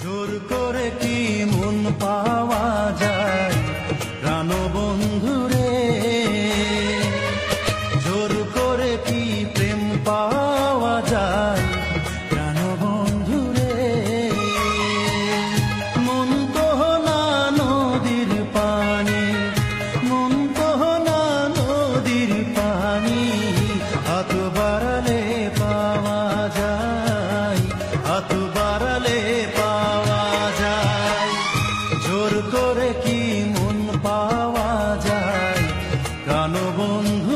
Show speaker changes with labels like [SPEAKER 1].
[SPEAKER 1] জোর করে কি মন পাওয়া করে কি মন পাওয়া যায়? কানো বন্ধু